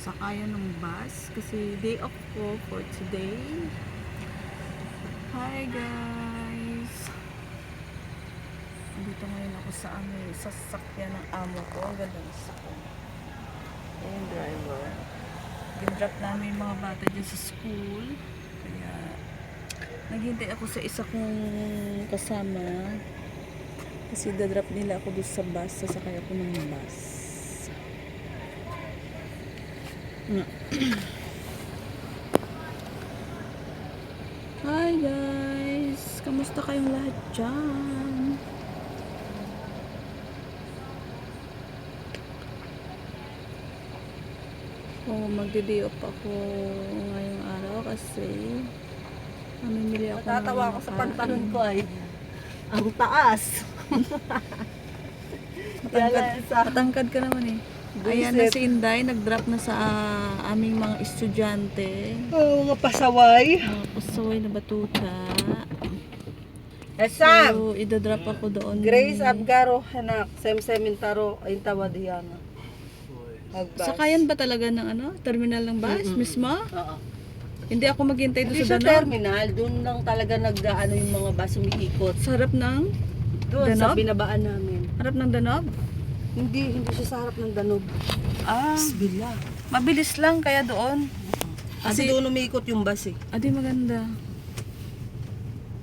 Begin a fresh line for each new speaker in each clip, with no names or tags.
sakayan ng bus kasi day off ko for today. Hi guys! Dito ngayon ako sa ano sa sasakyan ng amo ko. Ang ganda ng sasakyan. Ayan driver. Gin-drop namin yung mga bata dyan sa school. Kaya naghintay ako sa isa kong kasama. Kasi dadrop nila ako doon sa bus. Sasakay ako ng bus. Mm. Hi guys! Kamusta kayong lahat dyan? Oh, magde-day off ako ngayong araw kasi mamimili ako
Natatawa ako sa pantalon ko ay ang taas.
Matangkad, matangkad ka naman eh. Ayan na si Inday, nag-drop na sa ah, aming mga estudyante.
Oh, mga pasaway.
Mga pasaway na batuta.
Eh, Sam!
So, idadrop ako doon.
Grace Abgaro, hanak, Sem Sementaro, ay tawad yan. Agbas.
Sakayan ba talaga ng ano? Terminal ng bus mismo?
Oo.
Hindi ako maghintay doon
Hindi
sa
siya
Danab.
terminal, doon lang talaga nagdaano yung mga bus umiikot.
Sa harap ng?
Doon sa binabaan namin.
Harap ng Danab?
Hindi, hindi siya sa harap ng Danube.
Ah,
Bila.
mabilis lang kaya doon.
Kasi doon umiikot yung bus eh.
Adi maganda.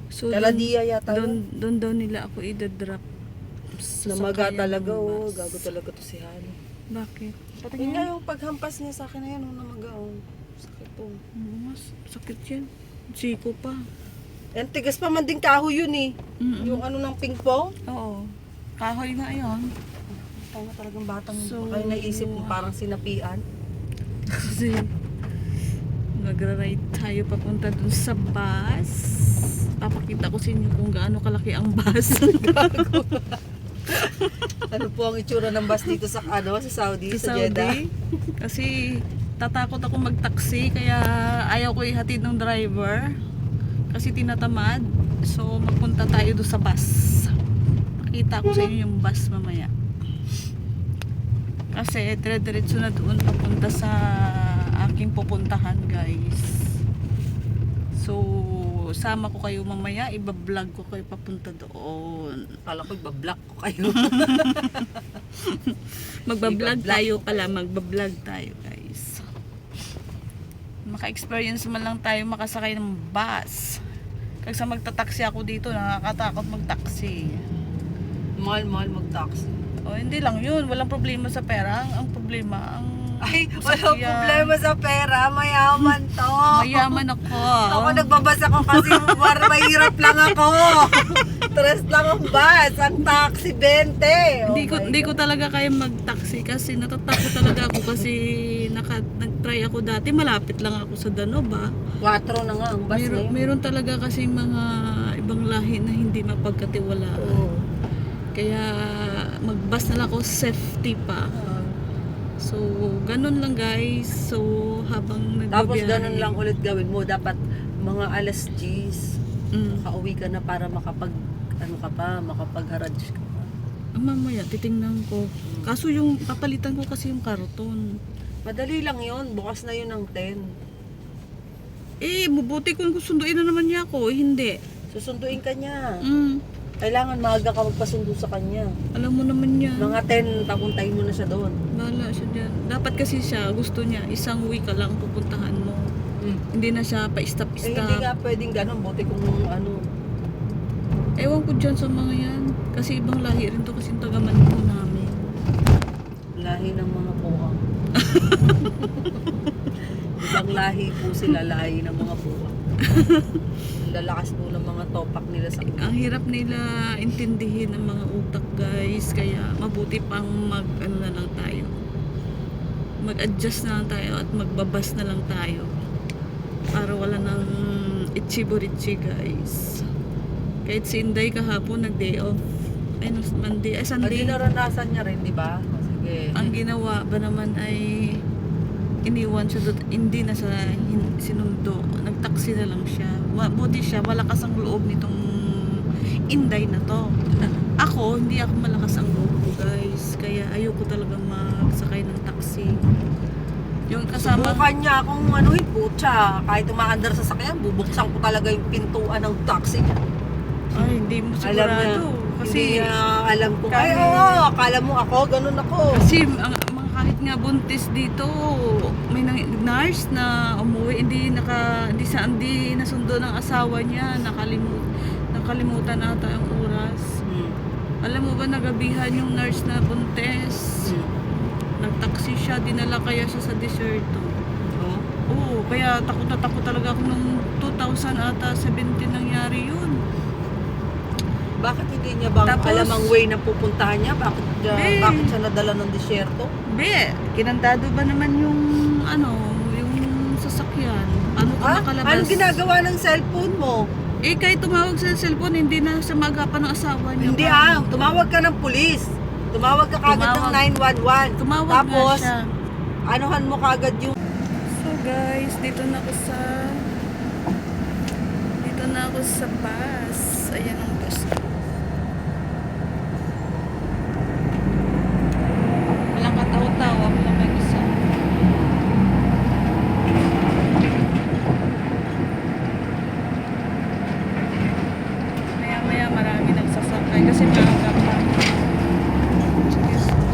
So, doon,
Taladia yata
doon,
yun.
doon daw nila ako idadrop. Sa
Namaga talaga oh, gago talaga to si Hani.
Bakit?
Yun nga yung paghampas niya sa akin na yan, oh, namaga oh. Sakit oh.
Oo, mas sakit yan. Siko pa.
Yan, tigas pa man din kahoy yun eh.
Mm-mm.
Yung ano ng ping pong.
Oo. Kahoy nga yun.
Tama talagang batang
So-
kayo naisip mo parang sinapian.
Kasi nagra-ride tayo papunta dun sa bus. Papakita ko sa inyo kung gaano kalaki ang bus.
ano po ang itsura ng bus dito sa ano sa Saudi, sa,
sa
Jeddah?
Saudi. Kasi tatakot ako mag-taxi kaya ayaw ko ihatid ng driver. Kasi tinatamad. So magpunta tayo doon sa bus. Pakita ko sa inyo yung bus mamaya. Kasi dire-diretso na doon papunta sa aking pupuntahan guys. So sama ko kayo mamaya, iba-vlog ko kayo papunta doon.
Kala ko ibablock ko kayo.
Magbablog tayo pala, magbablog tayo guys. Maka-experience man lang tayo makasakay ng bus. Kasi magta-taxi ako dito, nakakatakot mag-taxi.
Mahal-mahal mag-taxi.
O hindi lang yun, walang problema sa pera. Ang, ang problema, ang
Ay, walang problema sa pera. Mayaman to.
mayaman ako.
Ako nagbabasa ko kasi war mahirap lang ako. Tres lang ang bus. Ang taxi, 20. Oh
hindi ko hindi ko talaga kaya mag-taxi kasi natatakot talaga ako kasi naka, nag-try ako dati malapit lang ako sa Danob ah.
Quatro na nga ang bus
Meron,
ngayon.
meron talaga kasi mga ibang lahi na hindi mapagkatiwalaan.
Oo.
Kaya mag-bus na lang ako safety pa. So, ganun lang guys. So, habang
Tapos
nagbabiyahe.
ganun lang ulit gawin mo. Dapat mga alas 10,
Mm.
kauwi ka na para makapag, ano ka pa, makapag-garage ka pa.
Ah, mamaya, titingnan ko. Kaso yung, papalitan ko kasi yung karton.
Madali lang yon Bukas na yun ng 10.
Eh, mabuti kung sunduin na naman niya ako. Eh, hindi.
Susunduin ka niya.
Mm.
Kailangan maaga ka magpasundo sa kanya.
Alam mo naman niya.
Mga 10, papuntahin mo na siya doon.
Bahala siya dyan. Dapat kasi siya, gusto niya, isang week ka lang pupuntahan mo. Hindi na siya
Eh, hindi
pa-stop-stop.
nga pwedeng ganun. Buti kung ano.
Ewan ko dyan sa mga yan. Kasi ibang lahi rin to kasi yung taga Manila namin.
Lahi ng mga puwang. Ibang lahi po sila, lahi ng mga puwang. Lalakas po ng mga topak nila sa
ang hirap nila intindihin ang mga utak guys. Kaya mabuti pang mag ano na lang tayo. Mag adjust na lang tayo at magbabas na lang tayo. Para wala nang itchiborichi guys. Kahit si Inday kahapon nag day off. Ay no, Monday. Ay
Hindi
Sunday
naranasan niya rin, di ba? Sige.
ang ginawa ba naman ay iniwan siya doon hindi na sa sinundo nagtaksi na lang siya buti siya malakas ang loob nitong inday na to ako hindi ako malakas ang loob guys. Kaya ayoko talaga magsakay ng taxi. Yung kasama,
Subukan niya akong ano eh, putya. Kahit umaandar sa sakyan, bubuksan ko talaga yung pintuan ng taxi niya.
ay hindi mo
Alam niya.
sigurado.
Hindi
Kasi,
niya alam ko. Ay,
Kami-
oo, akala mo ako, ganun ako.
kasi ang, mga kahit nga buntis dito, nurse na umuwi, hindi naka, hindi sa, hindi nasundo ng asawa niya, nakalimut, nakalimutan ata ang oras.
Hmm.
Alam mo ba nagabihan yung nurse na buntis?
Hmm.
Nagtaksi siya, dinala kaya siya sa deserto.
Oh.
Oo, kaya takot na takot talaga ako nung 2000 ata 17 nangyari yun.
Bakit hindi niya ba
Tapos-
alam ang way na pupuntahan niya? Bakit,
Eh.
bakit siya nadala ng disyerto?
Be, kinandado ba naman yung ano, yung sasakyan? Ano ka
Ha?
nakalabas?
Anong ginagawa ng cellphone mo?
Eh, kahit tumawag sa cellphone, hindi na siya magapan ng asawa niya.
Hindi ah, tumawag ka ng pulis. Tumawag ka kagad ng
Tumawag.
911.
Tumawag
Tapos,
siya.
anuhan mo kagad yung...
So guys, dito na ako sa dito na ako sa bus. Ayan ang bus. Walang kataw-taw, ako lang mag-isa. Maya-maya marami nagsasakay kasi maaga pa. Excuse me.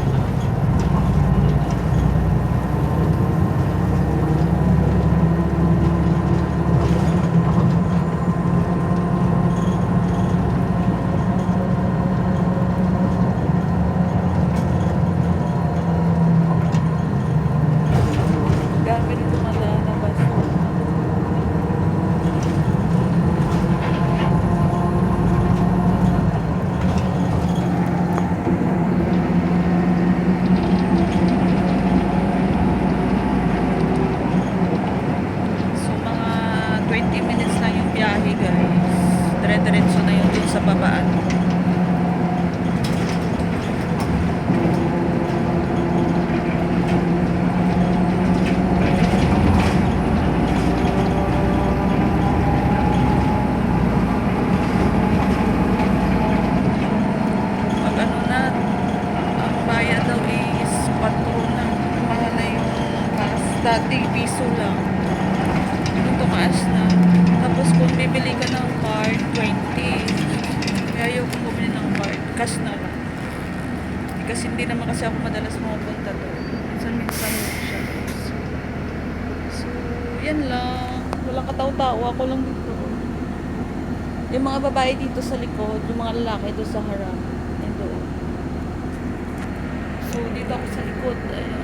Gamit ito madaan na bus. So mga 20 minutes lang yung biyahe guys. Dire-diretso na yun dun sa babaan. Pag ano na, ang bayad daw is 4 na. Mahal na yung gas. Dati piso lang. Yung tumaas na. Tapos kung bibili ka ng card, 20. Kaya kong bumili ng card. Cash na lang. Kasi hindi naman kasi ako madalas mapunta doon. Minsan-minsan siya. So, yan lang. Walang kataw-tao. Ako lang dito. Yung mga babae dito sa likod, yung mga lalaki doon sa harap. Yan doon. So, dito ako sa likod. Ayan.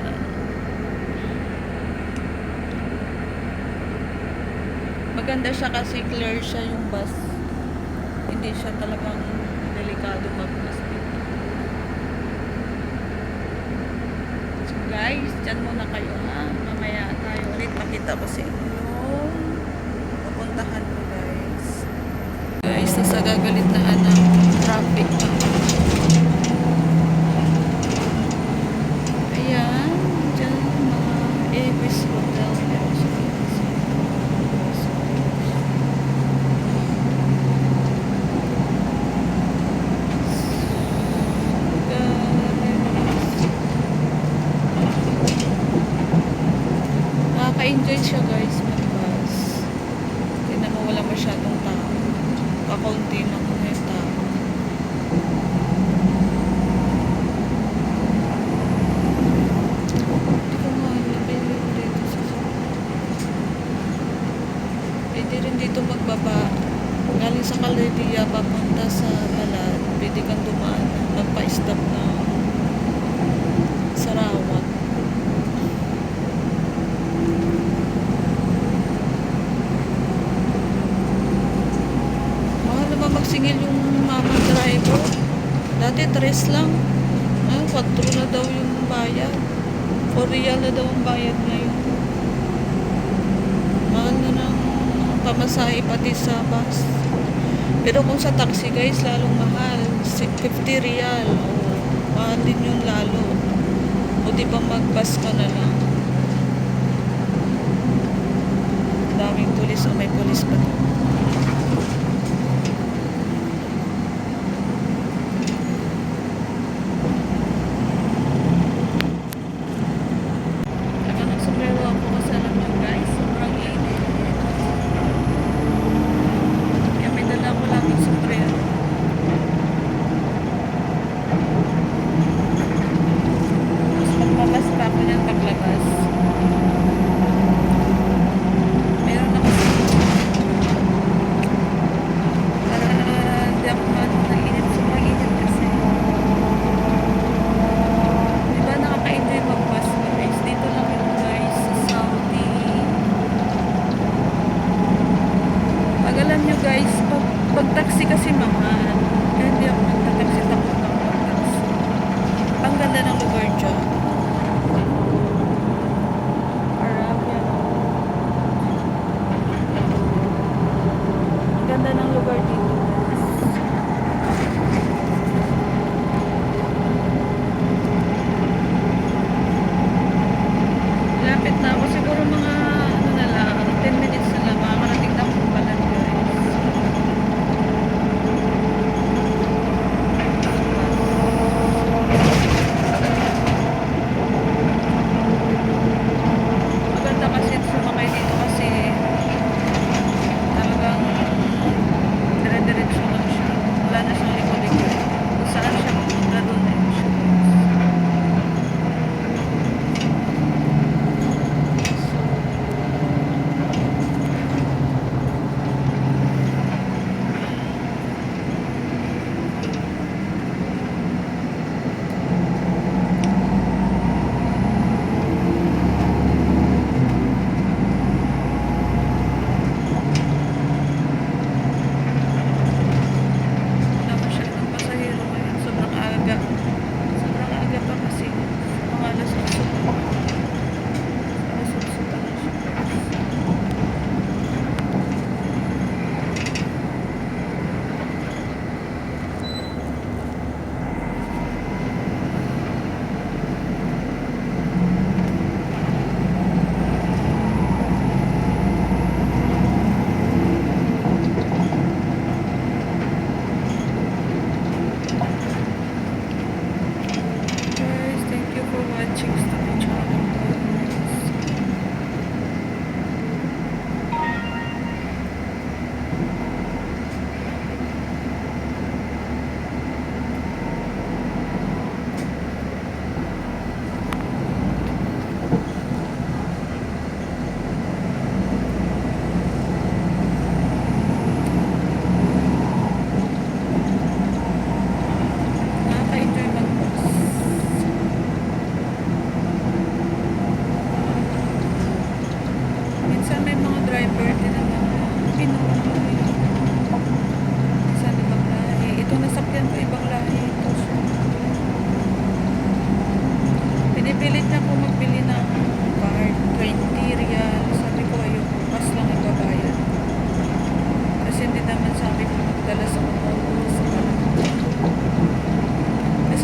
Maganda siya kasi clear siya yung bus. Hindi siya talagang delikado dito. So guys, dyan muna kayo ha. Mamaya tayo ulit. Pakita ko sa inyo pupuntahan ko guys. Guys, nasa gagalit na ng traffic na. Ayan, dyan mga Avis Hotel. Meron siya dito sa Nakaka-enjoy siya guys mag-bus. Tingnan mo wala masyadong tao. Kakaunti lang kung may tao. Hindi ko nga alam eh, dito sa Pwede rin dito magbaba. Galing sa Calderia, papunta sa Balad. Pwede kang dumaan. Magpa-stop ng Sarawak. Mahal naman magsingil yung mama driver. Tres lang. Ah, 4 na daw yung bayad. 4 real na daw ang bayad ngayon. Mahal na ng pamasahe pati sa bus. Pero kung sa taxi guys, lalong mahal. Si- 50 real. O, mahal din yun lalo. O di ba mag-bus ka na lang. Daming pulis o may pulis pa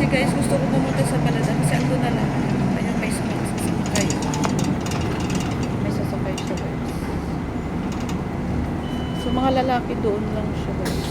Kasi guys, gusto ko pumunta sa Balada. Kasi ano na lang. Ayun, may sasakay. May sasakay siya guys. So mga lalaki doon lang siya guys.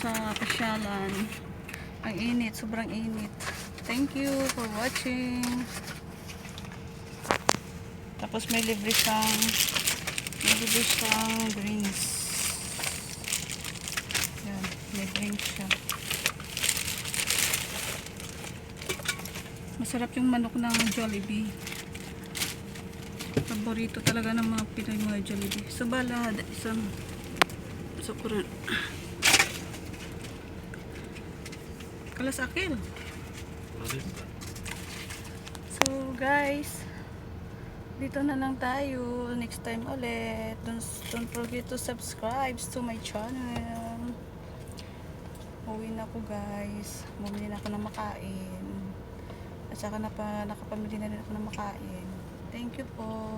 Sa pasyalan. Ang init. Sobrang init. Thank you for watching. Tapos may libre siyang may libre siyang drinks. Yan. May drinks siya. Masarap yung manok ng Jollibee. Paborito talaga ng mga Pinoy mga Jollibee. Sa balad, isang sukuran. pala sa akin. So, guys, dito na lang tayo. Next time ulit. Don't, don't forget to subscribe to my channel. Uwi na ako, guys. Bumili na ako ng makain. At saka napa, nakapamili na rin ako ng makain. Thank you po.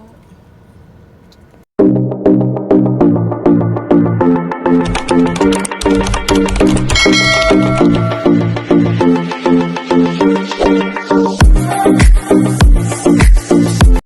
Thank you.